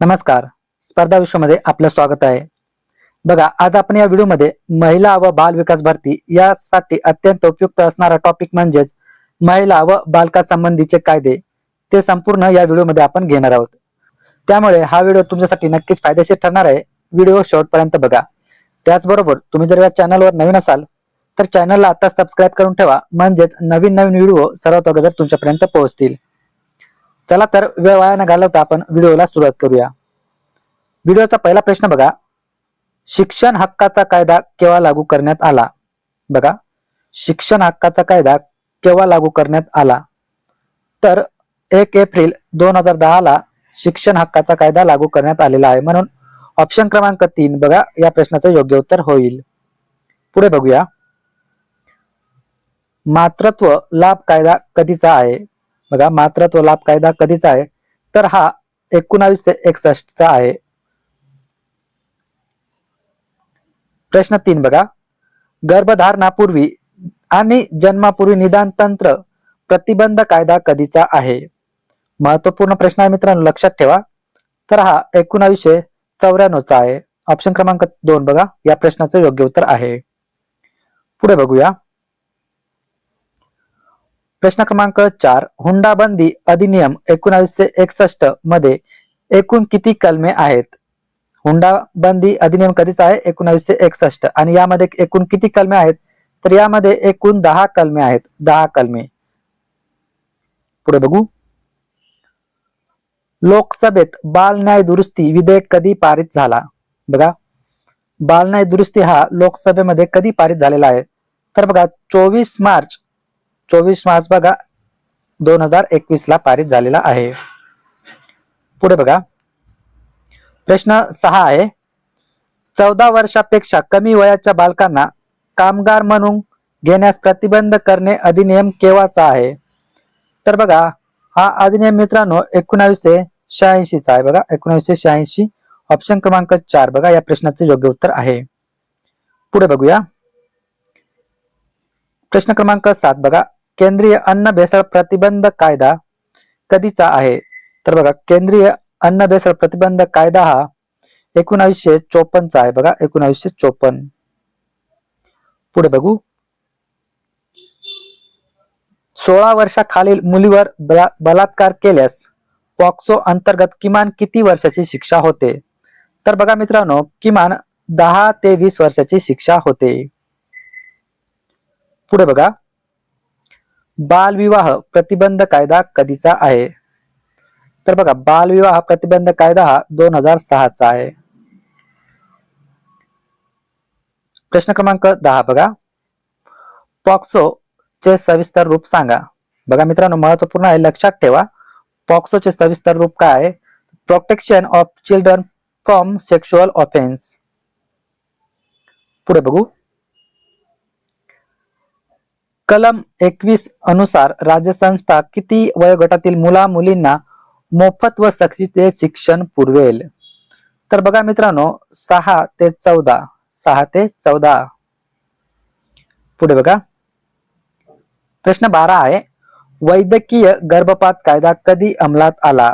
नमस्कार. स्पर्धा विश्वमध्ये आपलं स्वागत आहे. बघा आज आपण या व्हिडिओमध्ये महिला व बाल विकास भरती यासाठी अत्यंत उपयुक्त असणारा टॉपिक म्हणजेच महिला व बालका संबंधीचे कायदे. ते संपूर्ण या व्हिडिओमध्ये आपण घेणार आहोत. त्यामुळे हा व्हिडिओ तुमच्यासाठी नक्कीच फायदेशीर ठरणार आहे. व्हिडिओ शेवटपर्यंत बघा. त्याचबरोबर तुम्ही जर या चॅनलवर नवीन असाल तर चॅनलला आता सबस्क्राईब करून ठेवा. म्हणजेच नवीन नवीन व्हिडिओ सर्वात अगोदर तुमच्यापर्यंत पोहोचतील. चला तर वेळ वाया न घालवता आपण व्हिडिओला सुरुवात करूया. व्हिडिओचा पहिला प्रश्न बघा. शिक्षण हक्काचा कायदा केव्हा लागू करण्यात आला? बघा. शिक्षण हक्काचा कायदा केव्हा लागू करण्यात आला? तर एक एप्रिल दोन हजार दहाला शिक्षण हक्काचा कायदा लागू करण्यात आलेला आहे. म्हणून ऑप्शन क्रमांक तीन बघा या प्रश्नाचं योग्य उत्तर होईल. पुढे बघूया. मातृत्व लाभ कायदा कधीचा आहे? बघा मातृत्व लाभ कायदा कधीचा आहे? तर हा एकोणावीसशे एकसष्ट चा आहे. प्रश्न तीन बघा. गर्भधारणापूर्वी आणि जन्मापूर्वी निदान तंत्र प्रतिबंध कायदा कधीचा आहे? महत्त्वपूर्ण प्रश्न आहे मित्रांनो लक्षात ठेवा. तर हा एकोणावीसशे चौऱ्याण्णवचा आहे. ऑप्शन क्रमांक दोन बघा. या प्रश्नाचं योग्य उत्तर आहे. पुढे बघूया. प्रश्न क्रमांक चार हुंडाबंदी अधिनियम एकोणावीसशे एकसष्टमध्ये एकूण किती कलमे आहेत? हुंडाबंदी अधिनियम कधीच आहे? एकोणावीसशे एकसष्ट. आणि यामध्ये एकूण किती कलमे आहेत? तर यामध्ये एकूण दहा कलमे आहेत. दहा कलमे. पुढे बघू. लोकसभेत बाल न्याय दुरुस्ती विधेयक कधी पारित झाला? बघा. बाल न्याय दुरुस्ती हा लोकसभेमध्ये कधी पारित झालेला आहे? तर बघा चोवीस मार्च चोवीस मार्च बघा दोन हजार एकवीस ला पारित झालेला आहे. पुढे बघा. प्रश्न सहा आहे. चौदा वर्षापेक्षा कमी वयाच्या बालकांना कामगार म्हणून घेण्यास प्रतिबंध करणे अधिनियम केव्हाचा आहे? तर बघा हा अधिनियम मित्रांनो एकोणावीसशे शहाऐंशीचा आहे. बघा एकोणावीसशे शहाऐंशी ऑप्शन क्रमांक चार. बघा या प्रश्नाचे योग्य उत्तर आहे. पुढे बघूया. प्रश्न क्रमांक सात. बघा केंद्रीय अन्न भेसळ प्रतिबंध कायदा कधीचा आहे? तर बघा केंद्रीय अन्न भेसळ प्रतिबंध कायदा हा एकोणावीसशे चोपन्नचा आहे. बघा एकोणावीसशे चोपन्न. पुढे बघू. सोळा वर्षाखालील मुलीवर बला- बलात्कार केल्यास पॉक्सो अंतर्गत किमान किती वर्षाची शिक्षा होते? तर बघा मित्रांनो किमान दहा ते वीस वर्षाची शिक्षा होते. पुढे बघा. बालविवाह प्रतिबंध कायदा कधीचा आहे? तर बघा बालविवाह प्रतिबंध कायदा हा दोन हजार सहाचा आहे. प्रश्न क्रमांक दहा बघा. पॉक्सो चे सविस्तर रूप सांगा. बघा मित्रांनो महत्त्वपूर्ण आहे लक्षात ठेवा. पॉक्सोचे सविस्तर रूप काय आहे? Protection of children from sexual offence पुढे बघू. कलम एकवीस अनुसार राज्य संस्था किती वयोगटातील मुला मुलींना मोफत व सक्तीचे शिक्षण पुरवेल? तर बघा मित्रांनो सहा ते चौदा. सहा ते चौदा. पुढे बघा. प्रश्न बारा आहे वैद्यकीय गर्भपात कायदा कधी अंमलात आला?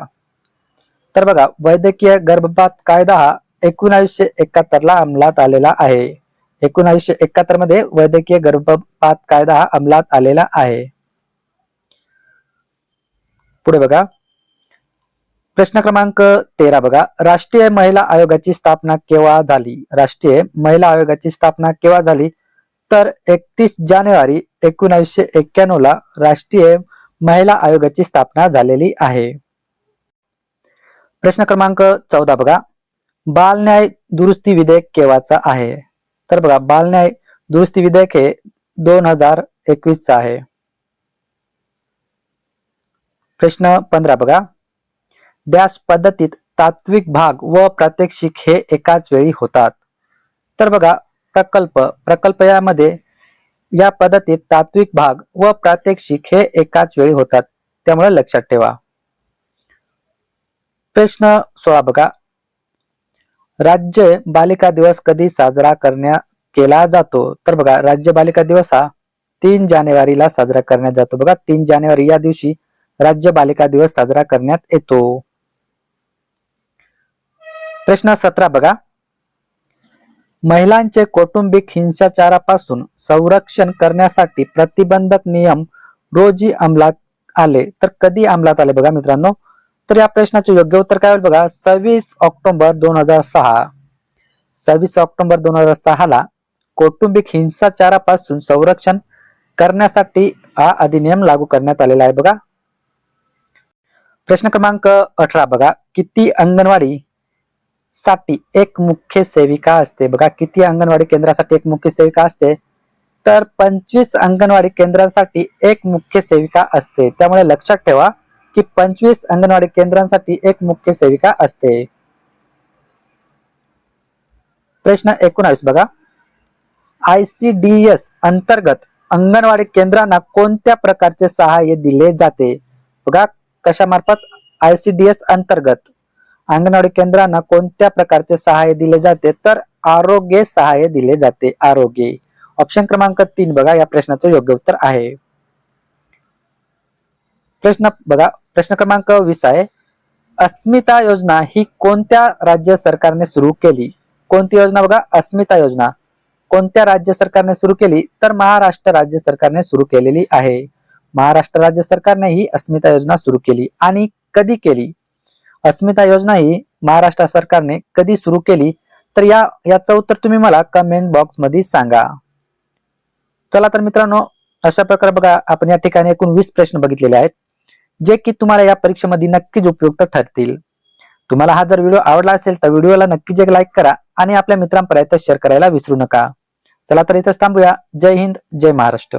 तर बघा वैद्यकीय गर्भपात कायदा हा एकोणावीसशे एकाहत्तर ला अंमलात आलेला आहे. एकोणीसशे एकाहत्तरमध्ये वैद्यकीय गर्भपात कायदा हा अंमलात आलेला आहे. पुढे बघा. प्रश्न क्रमांक तेरा बघा. राष्ट्रीय महिला आयोगाची स्थापना केव्हा झाली? राष्ट्रीय महिला आयोगाची स्थापना केव्हा झाली? तर एकतीस जानेवारी एकोणावीसशे एक्क्याण्णव ला राष्ट्रीय महिला आयोगाची स्थापना झालेली आहे. प्रश्न क्रमांक चौदा बघा. बाल न्याय दुरुस्ती विधेयक केव्हाचा आहे? तर बघा बालन्याय दुरुस्ती विधेयक हे दोन हजार एकवीस चा आहे. प्रश्न पंधरा बघा. व्यास पद्धतीत तात्विक भाग व प्रात्यक्षिक हे एकाच वेळी होतात. तर बघा प्रकल्प प्रकल्प यामध्ये या पद्धतीत तात्विक भाग व प्रात्यक्षिक हे एकाच वेळी होतात. त्यामुळे लक्षात ठेवा. प्रश्न सोळा बघा. राज्य बालिका दिवस कधी साजरा करण्यात केला जातो? तर बघा राज्य बालिका दिवस हा तीन जानेवारीला साजरा करण्यात जातो. बघा तीन जानेवारी या दिवशी राज्य बालिका दिवस साजरा करण्यात येतो. प्रश्न सतरा बघा. महिलांचे कौटुंबिक हिंसाचारापासून संरक्षण करण्यासाठी प्रतिबंधक नियम रोजी अंमलात आले. तर कधी अंमलात आले बघा मित्रांनो? तर या प्रश्नाचे योग्य उत्तर काय होईल बघा? सव्वीस ऑक्टोबर दोन हजार सहा. सव्वीस ऑक्टोबर दोन हजार सहा ला कौटुंबिक हिंसाचारापासून संरक्षण करण्यासाठी हा अधिनियम लागू करण्यात आलेला आहे बघा. प्रश्न क्रमांक अठरा बघा. किती अंगणवाडी साठी एक मुख्य सेविका असते? बघा किती अंगणवाडी केंद्रासाठी एक मुख्य सेविका असते? तर पंचवीस अंगणवाडी केंद्रांसाठी एक मुख्य सेविका असते. त्यामुळे लक्षात ठेवा की पंचवीस अंगणवाडी केंद्रांसाठी एक मुख्य सेविका असते. प्रश्न एकोणावीस बघा. आयसीडीएस अंतर्गत अंगणवाडी केंद्रांना कोणत्या प्रकारचे सहाय्य दिले जाते? बघा कशामार्फत? आयसीडीएस अंतर्गत अंगणवाडी केंद्रांना कोणत्या प्रकारचे सहाय्य दिले जाते? तर आरोग्य सहाय्य दिले जाते आरोग्य. ऑप्शन क्रमांक तीन बघा या प्रश्नाचं योग्य उत्तर आहे. प्रश्न बघा प्रश्न क्रमांक वीस आहे. अस्मिता योजना ही कोणत्या राज्य सरकारने सुरू केली? कोणती योजना बघा? अस्मिता योजना. कोणत्या राज्य सरकारने सुरू केली? तर महाराष्ट्र राज्य सरकारने सुरू केलेली आहे. महाराष्ट्र राज्य सरकारने ही अस्मिता योजना सुरू केली आणि कधी केली? अस्मिता योजना ही महाराष्ट्र सरकारने कधी सुरू केली? तर या याचं उत्तर तुम्ही मला कमेंट बॉक्समध्ये सांगा. चला तर मित्रांनो अशा प्रकारे बघा आपण या ठिकाणी एकूण वीस प्रश्न बघितलेले आहेत. जे की तुम्हाला या परीक्षेमध्ये नक्कीच उपयुक्त ठरतील. तुम्हाला हा जर व्हिडिओ आवडला असेल तर व्हिडिओला नक्कीच एक लाईक करा आणि आपल्या मित्रांपर्यंत शेअर करायला विसरू नका. चला तर इथंच थांबूया. जय हिंद जय महाराष्ट्र.